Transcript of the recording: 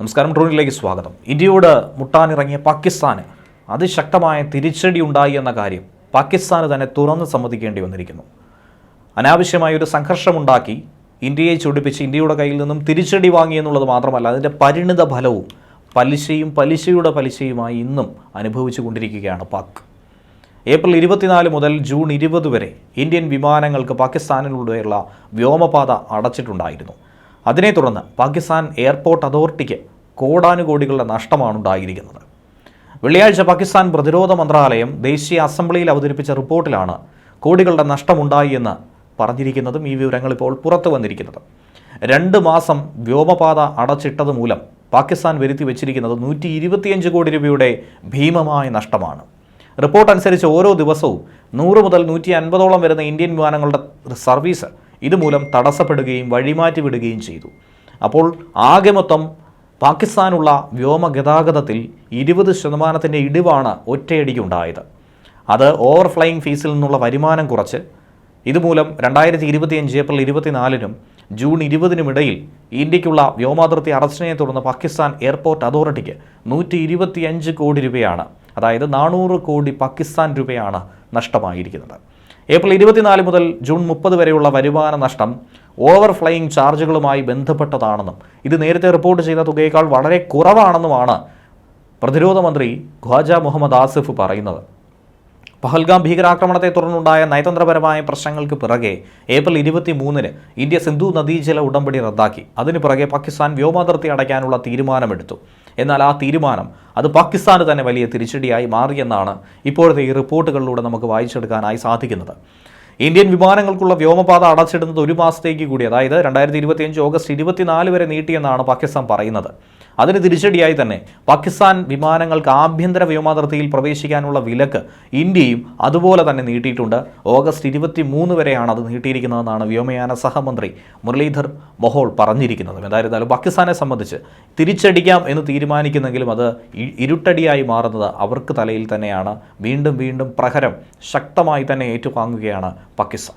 നമസ്കാരം ട്രൂണിലേക്ക് സ്വാഗതം. ഇന്ത്യയോട് മുട്ടാനിറങ്ങിയ പാകിസ്ഥാന് അതിശക്തമായ തിരിച്ചടി ഉണ്ടായി എന്ന കാര്യം പാകിസ്ഥാന് തന്നെ തുറന്ന് സമ്മതിക്കേണ്ടി വന്നിരിക്കുന്നു. അനാവശ്യമായ ഒരു സംഘർഷമുണ്ടാക്കി ഇന്ത്യയെ ചൊടിപ്പിച്ച് ഇന്ത്യയുടെ കയ്യിൽ നിന്നും തിരിച്ചടി വാങ്ങി എന്നുള്ളത് മാത്രമല്ല അതിന്റെ പരിണിത ഫലവും പലിശയും പലിശയുടെ പലിശയുമായി ഇന്നും അനുഭവിച്ചു കൊണ്ടിരിക്കുകയാണ് പാക്. ഏപ്രിൽ ഇരുപത്തിനാല് മുതൽ ജൂൺ ഇരുപത് വരെ ഇന്ത്യൻ വിമാനങ്ങൾക്ക് പാകിസ്ഥാനിലൂടെയുള്ള വ്യോമപാത അടച്ചിട്ടുണ്ടായിരുന്നു. അതിനെ തുടർന്ന് പാകിസ്ഥാൻ എയർപോർട്ട് അതോറിറ്റിക്ക് കോടാനുകോടികളുടെ നഷ്ടമാണ് ഉണ്ടായിരിക്കുന്നത്. വെള്ളിയാഴ്ച പാകിസ്ഥാൻ പ്രതിരോധ മന്ത്രാലയം ദേശീയ അസംബ്ലിയിൽ അവതരിപ്പിച്ച റിപ്പോർട്ടിലാണ് കോടികളുടെ നഷ്ടമുണ്ടായി എന്ന് പറഞ്ഞിരിക്കുന്നതും ഈ വിവരങ്ങൾ ഇപ്പോൾ പുറത്തു വന്നിരിക്കുന്നത്. രണ്ട് മാസം വ്യോമപാത അടച്ചിട്ടത് മൂലം പാകിസ്ഥാൻ വരുത്തി വെച്ചിരിക്കുന്നത് നൂറ്റി ഇരുപത്തിയഞ്ച് കോടി രൂപയുടെ ഭീമമായ നഷ്ടമാണ്. റിപ്പോർട്ട് അനുസരിച്ച് ഓരോ ദിവസവും നൂറ് മുതൽ നൂറ്റി അൻപതോളം വരുന്ന ഇന്ത്യൻ വിമാനങ്ങളുടെ സർവീസ് ഇതുമൂലം തടസ്സപ്പെടുകയും വഴിമാറ്റി വിടുകയും ചെയ്തു. അപ്പോൾ ആകെ മൊത്തം പാകിസ്ഥാനുള്ള വ്യോമ ഗതാഗതത്തിൽ ഇരുപത് ശതമാനത്തിന്റെ ഇടിവാണ് ഒറ്റയടിക്കുണ്ടായത് അത് ഓവർ ഫ്ലൈയിങ് ഫീസിൽ നിന്നുള്ള വരുമാനം കുറച്ച്. ഇതുമൂലം രണ്ടായിരത്തി ഇരുപത്തിയഞ്ച് ഏപ്രിൽ ഇരുപത്തിനാലിനും ജൂൺ ഇരുപതിനും ഇടയിൽ ഇന്ത്യക്കുള്ള വ്യോമാതിർത്തി അറസ്റ്റിനെ തുടർന്ന് പാകിസ്ഥാൻ എയർപോർട്ട് അതോറിറ്റിക്ക് നൂറ്റി ഇരുപത്തിയഞ്ച് കോടി രൂപയാണ് അതായത് നാനൂറ് കോടി പാകിസ്ഥാൻ രൂപയാണ് നഷ്ടമായിരിക്കുന്നത്. ഏപ്രിൽ ഇരുപത്തിനാല് മുതൽ ജൂൺ മുപ്പത് വരെയുള്ള വരുമാന നഷ്ടം ഓവർ ഫ്ലൈയിങ് ചാർജുകളുമായി ബന്ധപ്പെട്ടതാണെന്നും ഇത് നേരത്തെ റിപ്പോർട്ട് ചെയ്ത തുകയേക്കാൾ വളരെ കുറവാണെന്നുമാണ് പ്രതിരോധ മന്ത്രി ഖ്വാജ മുഹമ്മദ് ആസിഫ് പറയുന്നത്. പഹൽഗാം ഭീകരാക്രമണത്തെ തുടർന്നുണ്ടായ നയതന്ത്രപരമായ പ്രശ്നങ്ങൾക്ക് പിറകെ ഏപ്രിൽ ഇരുപത്തി മൂന്നിന് ഇന്ത്യ സിന്ധു നദീജല ഉടമ്പടി റദ്ദാക്കി. അതിനു പിറകെ പാകിസ്ഥാൻ വ്യോമാതിർത്തി അടയ്ക്കാനുള്ള തീരുമാനമെടുത്തു. എന്നാൽ ആ തീരുമാനം അത് പാകിസ്ഥാന് തന്നെ വലിയ തിരിച്ചടിയായി മാറിയെന്നാണ് ഇപ്പോഴത്തെ ഈ റിപ്പോർട്ടുകളിലൂടെ നമുക്ക് വായിച്ചെടുക്കാനായി സാധിക്കുന്നത്. ഇന്ത്യൻ വിമാനങ്ങൾക്കുള്ള വ്യോമപാത അടച്ചിടുന്നത് ഒരു മാസത്തേക്ക് കൂടി അതായത് രണ്ടായിരത്തി ഇരുപത്തിയഞ്ച് ഓഗസ്റ്റ് ഇരുപത്തിനാല് വരെ നീട്ടിയെന്നാണ് പാകിസ്ഥാൻ പറയുന്നത്. അതിന് തിരിച്ചടിയായി തന്നെ പാകിസ്ഥാൻ വിമാനങ്ങൾക്ക് ആഭ്യന്തര വ്യോമാതിർത്തിയിൽ പ്രവേശിക്കാനുള്ള വിലക്ക് ഇന്ത്യയും അതുപോലെ തന്നെ നീട്ടിയിട്ടുണ്ട്. ഓഗസ്റ്റ് ഇരുപത്തി മൂന്ന് വരെയാണ് അത് നീട്ടിയിരിക്കുന്നതെന്നാണ് വ്യോമയാന സഹമന്ത്രി മുരളീധർ മൊഹോൾ പറഞ്ഞിരിക്കുന്നത്. എന്തായിരുന്നാലും പാകിസ്ഥാനെ സംബന്ധിച്ച് തിരിച്ചടിക്കാം എന്ന് തീരുമാനിക്കുന്നെങ്കിലും അത് ഇരുട്ടടിയായി മാറുന്നത് അവർക്ക് തലയിൽ തന്നെയാണ്. വീണ്ടും വീണ്ടും പ്രഹരം ശക്തമായി തന്നെ ഏറ്റുവാങ്ങുകയാണ് പാകിസ്ഥാൻ.